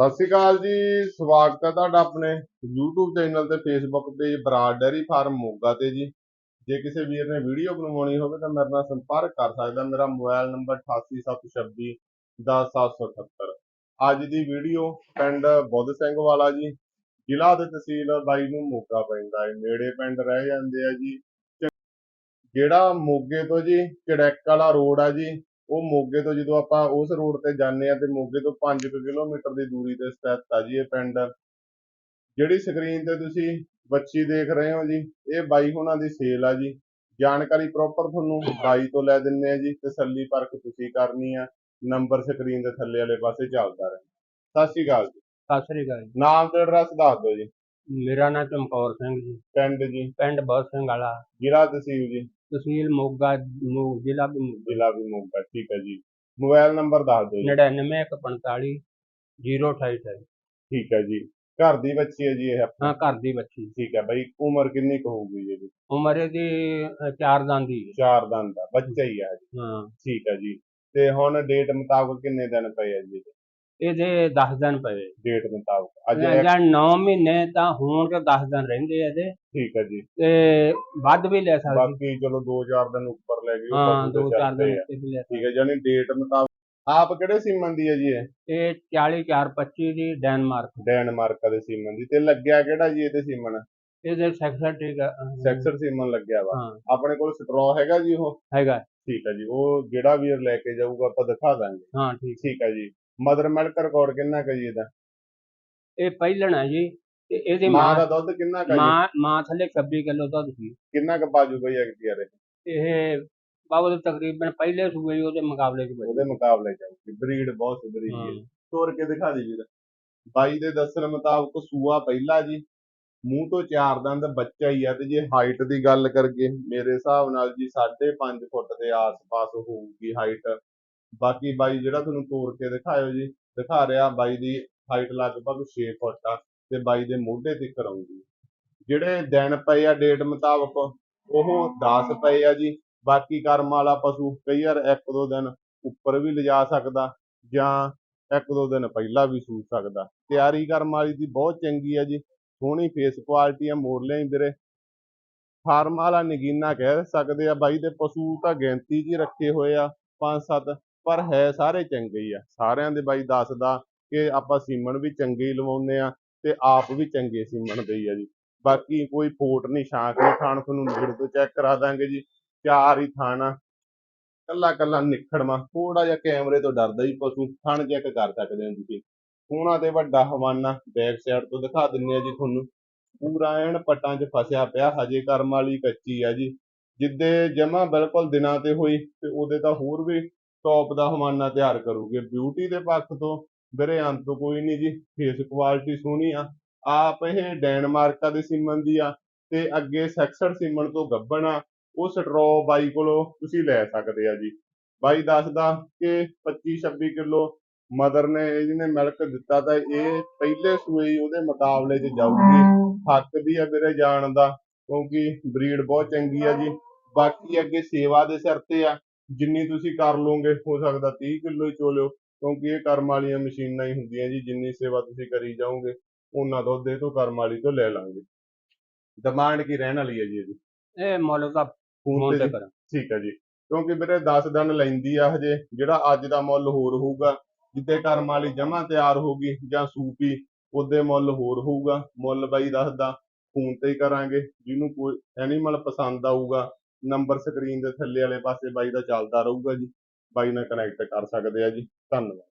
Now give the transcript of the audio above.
ਸਤਿ ਸ਼੍ਰੀ ਅਕਾਲ ਜੀ, ਸਵਾਗਤ ਹੈ ਤੁਹਾਡਾ ਆਪਣੇ YouTube ਚੈਨਲ ਤੇ Facebook page Brar dairy farm Moga ਤੇ ਜੀ। ਜੇ ਕਿਸੇ ਵੀਰ ਨੇ ਵੀਡੀਓ ਬਣਵਾਉਣੀ ਹੋਵੇ ਤਾਂ ਮੇਰੇ ਨਾਲ ਸੰਪਰਕ ਕਰ ਸਕਦਾ। ਮੇਰਾ ਮੋਬਾਈਲ ਨੰਬਰ 8876 10778 ਅੱਜ ਦੀ ਵੀਡੀਓ ਪਿੰਡ ਬੁੱਧ ਸਿੰਘ ਵਾਲਾ ਜੀ, ਜ਼ਿਲ੍ਹਾ ਤੇ ਤਹਿਸੀਲ ਬਾਈ ਨੂੰ ਮੋਗਾ ਪੈਂਦਾ ਹੈ। ਨੇੜੇ ਪਿੰਡ ਰਹਿ ਜਾਂਦੇ ਆ ਜੀ। ਜਿਹੜਾ ਮੋਗੇ ਤੋਂ ਜੀ, ਚੜੈਕ ਵਾਲਾ ਰੋਡ ਆ ਜੀ ਉਹ ਮੋਗੇ ਤੋਂ ਜਦੋਂ ਆਪਾਂ ਉਸ ਰੋਡ ਤੇ ਜਾਂਦੇ ਆ ਤੇ ਮੋਗੇ ਤੋਂ 5 ਕਿਲੋਮੀਟਰ ਦੀ ਦੂਰੀ ਤੇ ਸਥਿਤ ਆ ਜੀ ਇਹ ਪਿੰਡ। ਜਿਹੜੀ ਸਕਰੀਨ ਤੇ ਤੁਸੀਂ ਬੱਚੀ ਦੇਖ ਰਹੇ ਹੋ ਜੀ ਇਹ ਬਾਈ ਹੁਣਾਂ ਦੀ ਸੇਲ ਆ ਜੀ। ਜਾਣਕਾਰੀ ਪ੍ਰੋਪਰ ਤੁਹਾਨੂੰ ਬਾਈ ਤੋਂ ਲੈ ਦਿੰਨੇ ਆ ਜੀ ਤਸੱਲੀ ਪਰਖ ਤੁਸੀਂ ਕਰਨੀ ਆ। ਨੰਬਰ ਸਕਰੀਨ ਦੇ ਥੱਲੇ ਵਾਲੇ ਪਾਸੇ ਚੱਲਦਾ ਰਹੇ ਸਤਿ ਸ਼੍ਰੀ ਅਕਾਲ ਜੀ। ਸਤਿ ਸ੍ਰੀ ਅਕਾਲ ਜੀ। ਨਾਮ ਤੇ ਐਡਰੈਸ ਦੱਸ ਦਿਓ ਜੀ। ਮੇਰਾ ਨਾਮ ਚਮਕੌਰ ਸਿੰਘ ਜੀ। ਪਿੰਡ ਜੀ। ਪਿੰਡ ਬਹੁਤ ਸਿੰਘ ਵਾਲਾ। ਜ਼ਿਲ੍ਹਾ ਤਹਿਸੀਲ ਜੀ। ਤਹਿਸੀਲ ਮੋਗਾ ਮੋ- ਜ਼ਿਲ੍ਹਾ ਵੀ ਮੋਗਾ। ਜ਼ਿਲ੍ਹਾ ਵੀ ਮੋਗਾ ਠੀਕ ਹੈ ਜੀ। ਮੋਬਾਈਲ ਨੰਬਰ ਦੱਸ ਦਿਓ ਜੀ। 99 028 ਠੀਕ ਹੈ ਜੀ। ਘਰ ਦੀ ਬੱਚੀ ਹੈ ਜੀ ਇਹ ਹਾਂ ਘਰ ਦੀ ਬੱਚੀ। ਠੀਕ ਹੈ ਬਾਈ ਉਮਰ ਕਿੰਨੀ ਕੁ ਹੋਊਗੀ ਇਹਦੀ? ਉਮਰ ਇਹਦੀ ਅ, ਚਾਰ ਦੀ ਹੈ। ਚਾਰ ਦਿਨ ਦਾ ਬੱਚਾ ਹੀ ਹੈ ਜੀ। ਹਾਂ। ਠੀਕ ਹੈ ਜੀ। ਤੇ ਹੁਣ ਡੇਟ ਮੁਤਾਬਕ ਕਿੰਨੇ ਦਿਨ ਪਏ ਆ ਜੀ ਇਹਦੇ? ਇਹਦੇ 10 ਦਿਨ ਪਏ। ਡੇਟ ਮੁਤਾਬਕ। ਅੱਜ ਜਾਂ 9 ਮਹੀਨੇ ਤਾਂ ਹੋਣ ਤੇ 10 ਦਿਨ ਰਹਿੰਦੇ ਆ ਇਹਦੇ। ਠੀਕ ਹੈ ਜੀ। ਤੇ ਵੱਧ ਵੀ ਲੈ ਸਕਦੇ। ਬਾਕੀ ਚਲੋ 2-4 ਦਿਨ ਉੱਪਰ ਲੈ ਗਏ ਹਾਂ ਪਸ਼ੂ ਦੇ ਦੋ ਚਾਰ ਸਿਰ ਤੇ ਦਿਨ ਆ। ਉੱਤੇ ਵੀ ਲੈ ਠੀਕ ਹੈ ਜਾਨੀ ਡੇਟ ਮੁਤਾਬਕ। ਆਪ ਕਿਹੜੇ ਸੀਮਨ ਦੀ ਹੈ ਜੀ ਇਹ? ਸਕਦੇ ਇਹ 40425 ਦੀ ਡੈਨਮਾਰਕ। ਡੈਨਮਾਰਕ ਦੇ ਸੀਮਨ ਦੀ। ਤੇ ਲੱਗਿਆ ਕਿਹੜਾ ਜੀ ਇਹਦੇ ਸੀਮਨ? ਇਹਦੇ ਸੈਕਸਰ ਠੀਕ ਸੈਕਸਰ ਸੀਮਨ ਲੱਗਿਆ ਵਾ। ਆਪਣੇ ਕੋਲ ਸਟ੍ਰੋ ਹੈਗਾ ਜੀ ਉਹ? ਹੈਗਾ। ਠੀਕ ਹੈ ਜੀ ਉਹ ਜਿਹੜਾ ਵੀਰ ਲੈ ਕੇ ਜਾਊਗਾ ਆਪਾਂ ਦਿਖਾ ਦਾਂਗੇ। ਹਾਂ ਠੀਕ। ਠੀਕ ਹੈ ਜੀ। ਮਦਰ ਮਿਲਕ ਰਿਕਾਰਡ ਕਿੰਨਾ ਕੁ ਜੀ ਇਹਦਾ? ਇਹ ਪਹਿਲਣ ਹੈ ਜੀ। ਤੇ ਇਹਦੀ ਮਾਂ ਦਾ ਦੁੱਧ ਕਿੰਨਾ ਕੁ ਜੀ? ਮਾਂ ਮਾਂ ਥੱਲੇ 26 ਕਿਲੋ ਦੁੱਧ ਸੀ। ਕਿੰਨਾ ਕੁ ਬਾਜੂ ਬਈ ਐਕਟੀਅਰ ਇਹ? ਬਾਬਾ ਦੇ ਤਕਰੀਬਨ ਪਹਿਲੇ ਸੂਏ ਹੀ ਉਹਦੇ ਮੁਕਾਬਲੇ ਚ ਉਹਦੇ ਮੁਕਾਬਲੇ ਜਾਊਗੀ ਬਰੀਡ ਬਹੁਤ ਸੁਧਰੀ ਹੈ। ਤੋਰ ਕੇ ਦਿਖਾ ਦੇ ਵੀਰ ਬਾਈ ਦੇ ਦੱਸਣ ਮੁਤਾਬਕ ਸੂਆ ਪਹਿਲਾ ਜੀ। ਮੂੰਹ ਤੋਂ ਚਾਰ ਦੰਦ ਬੱਚਾ ਹੀ ਆ ਤੇ ਜੇ ਹਾਈਟ ਦੀ ਗੱਲ ਕਰਗੇ ਮੇਰੇ ਹਿਸਾਬ ਨਾਲ ਜੀ 5.5 ਫੁੱਟ ਦੇ ਆਸ-ਪਾਸ ਹੋਊਗੀ ਹਾਈਟ ਬਾਕੀ ਬਾਈ ਜਿਹੜਾ ਤੁਹਾਨੂੰ ਤੋਰ ਕੇ ਦਿਖਾਇਓ ਜੀ, ਦਿਖਾ ਰਿਹਾ ਬਾਈ ਦੀ ਹਾਈਟ ਲਗਭਗ 6 ਫੁੱਟ ਆ ਤੇ ਬਾਈ ਦੇ ਮੋਢੇ ਤੇ ਕਰਾਉਂਗੀ ਜਿਹੜੇ ਦਿਨ ਪਏ ਆ ਡੇਟ ਮੁਤਾਬਕ, ਉਹ 10 ਪਏ ਆ ਜੀ। ਬਾਕੀ ਕਰਮ ਵਾਲਾ ਪਸ਼ੂ ਕਈ ਵਾਰ ਇੱਕ ਦੋ ਦਿਨ ਉੱਪਰ ਵੀ ਲਿਜਾ ਸਕਦਾ ਜਾਂ ਇੱਕ ਦੋ ਦਿਨ ਪਹਿਲਾਂ ਵੀ ਸੂ ਸਕਦਾ। ਤਿਆਰੀ ਕਰਮ ਵਾਲੀ ਦੀ ਬਹੁਤ ਚੰਗੀ ਆ ਜੀ। ਸੋਹਣੀ ਫੇਸ ਕੁਆਲਿਟੀ ਆ ਮੋੜ ਲਿਆਈ ਵੀਰੇ। ਫਾਰਮ ਵਾਲਾ ਨਗੀਨਾ ਕਹਿ ਸਕਦੇ ਆ ਬਾਈ ਦੇ ਪਸ਼ੂ ਤਾਂ ਗਿਣਤੀ 'ਚ ਹੀ ਰੱਖੇ ਹੋਏ ਆ, ਪੰਜ ਸੱਤ। ਪਰ ਹੈ ਸਾਰੇ ਚੰਗੇ ਹੀ ਆ। ਸਾਰਿਆਂ ਦੇ ਬਾਈ ਦੱਸਦਾ ਕਿ ਆਪਾਂ ਸੀਮਣ ਵੀ ਚੰਗੇ ਹੀ ਲਵਾਉਂਦੇ ਆ ਤੇ ਆਪ ਵੀ ਚੰਗੇ ਸੀਮਨ ਦੇ ਹੀ ਆ ਜੀ। ਬਾਕੀ ਕੋਈ ਫੋਟ ਨਹੀਂ ਛਾਂਕ ਨਹੀਂ ਥਾਣ ਤੁਹਾਨੂੰ ਨੇੜੇ ਤੋਂ ਚੈੱਕ ਕਰਾ ਦਾਂਗੇ ਜੀ। ਚਾਰ ਹੀ ਥਾਣਾ ਆ। ਕੱਲਾ ਕੱਲਾ ਨਿਖੜਵਾ ਥੋੜਾ ਜਿਹਾ ਕੈਮਰੇ ਤੋਂ ਡਰਦਾ ਹੀ ਪਸ਼ੂ ਥਣ ਚੈੱਕ ਕਰ ਸਕਦੇ ਹੋ ਤੁਸੀਂ। ਸੋਹਣਾ ਤੇ ਵੱਡਾ ਹਵਾਨਾ ਬੈਕ ਸਾਈਡ ਤੋਂ ਦਿਖਾ ਦਿੰਨੇ ਆ ਜੀ ਤੁਹਾਨੂੰ। ਪੂਰਾ ਐਨ ਪੱਟਾਂ 'ਚ ਫਸਿਆ ਪਿਆ, ਹਜੇ ਕਰਮ ਵਾਲੀ ਕੱਚੀ ਆ ਜੀ। ਜਿੱਦੇ ਜਮਾ ਬਿਲਕੁਲ ਦਿਨਾਂ ਤੇ ਹੋਈ ਤੇ ਉਹਦੇ ਤਾਂ ਹੋਰ ਵੀ ਟੌਪ ਦਾ ਹਵਾਨਾ ਤਿਆਰ ਕਰੂਗੇ। ਬਿਊਟੀ ਦੇ ਪੱਖ ਤੋਂ ਵੀਰੇ ਅੰਤ ਕੋਈ ਨਹੀਂ ਜੀ ਫੇਸ ਕੁਆਲਿਟੀ ਸੋਹਣੀ ਆ। ਆਪ ਇਹ ਡੈਨਮਾਰਕਾ ਦੇ ਸੀਮਨ ਦੀ ਆ ਤੇ ਅੱਗੇ ਸੈਕਸਰ ਸੀਮਨ ਤੋਂ ਗੱਬਣ ਆ ਉਹ ਸਟਰੋ ਬਾਈ ਕੋਲੋਂ ਤੁਸੀਂ ਲੈ ਸਕਦੇ ਆ ਜੀ। ਬਾਈ ਦੱਸਦਾ ਕਿ 25 26 ਕਿਲੋ ਮਦਰ ਨੇ ਇਹਨੇ ਮਿਲਕ ਦਿੱਤਾ ਤਾਂ ਇਹ ਪਹਿਲੇ ਸੂਏ ਉਹਦੇ ਮੁਕਾਬਲੇ 'ਚ ਜਾਊਗੀ। ਹੱਕ ਵੀ ਆ ਮੇਰੇ ਜਾਣ ਦਾ, ਕਿਉਂਕਿ ਬਰੀਡ ਬਹੁਤ ਚੰਗੀ ਆ ਜੀ। ਬਾਕੀ ਅੱਗੇ ਸੇਵਾ ਦੇ ਸਿਰ ਤੇ ਆ। ਜਿੰਨੀ ਤੁਸੀਂ ਕਰ ਲੋਗੇ ਹੋ ਸਕਦਾ 30 ਕਿਲੋ ਹੀ ਚੋਲਿਓ ਕਿਉਂਕਿ ਇਹ ਕਰਮ ਵਾਲੀਆਂ ਮਸ਼ੀਨਾਂ ਹੀ ਹੁੰਦੀਆਂ ਜੀ ਜਿੰਨੀ ਸੇਵਾ ਤੁਸੀਂ ਕਰੀ ਜਾਓਗੇ ਉਹਨਾਂ ਦੁੱਧ ਇਹ ਤੋਂ ਕਰਮ ਵਾਲੀ ਤੋਂ ਲੈ ਲਾਂਗੇ। ਡਿਮਾਂਡ ਕੀ ਰਹਿਣ ਵਾਲੀ ਹੈ ਜੀ ਇਹਦੀ? ਇਹ ਮੁੱਲ ਦਾ ਫੋਨ ਤੇ? ਕਰਾਂ। ਠੀਕ ਹੈ ਜੀ। ਕਿਉਂਕਿ ਵੀਰੇ 10 ਦਿਨ ਲੈਂਦੀ ਆ ਹਜੇ ਜਿਹੜਾ ਅੱਜ ਦਾ ਮੁੱਲ ਹੋਰ ਹੋਊਗਾ ਜਿੱਦੇ ਕਰਮ ਵਾਲੀ ਜਮਾ ਤਿਆਰ ਹੋਗੀ ਜਾਂ ਸੂਪੀ ਉਹਦੇ ਮੁੱਲ ਹੋਰ ਹੋਊਗਾ ਮੁੱਲ ਬਾਈ ਦੱਸਦਾ ਫੋਨ ਤੇ ਹੀ ਕਰਾਂਗੇ। ਜਿਹਨੂੰ ਕੋਈ ਐਨੀਮਲ ਪਸੰਦ ਆਊਗਾ ਨੰਬਰ ਸਕਰੀਨ ਦੇ ਥੱਲੇ ਵਾਲੇ ਪਾਸੇ ਬਾਈ ਦਾ ਚੱਲਦਾ ਰਹੂਗਾ ਜੀ। ਬਾਈ ਨਾਲ ਕਨੈਕਟ ਕਰ ਸਕਦੇ ਆ ਜੀ। ਧੰਨਵਾਦ।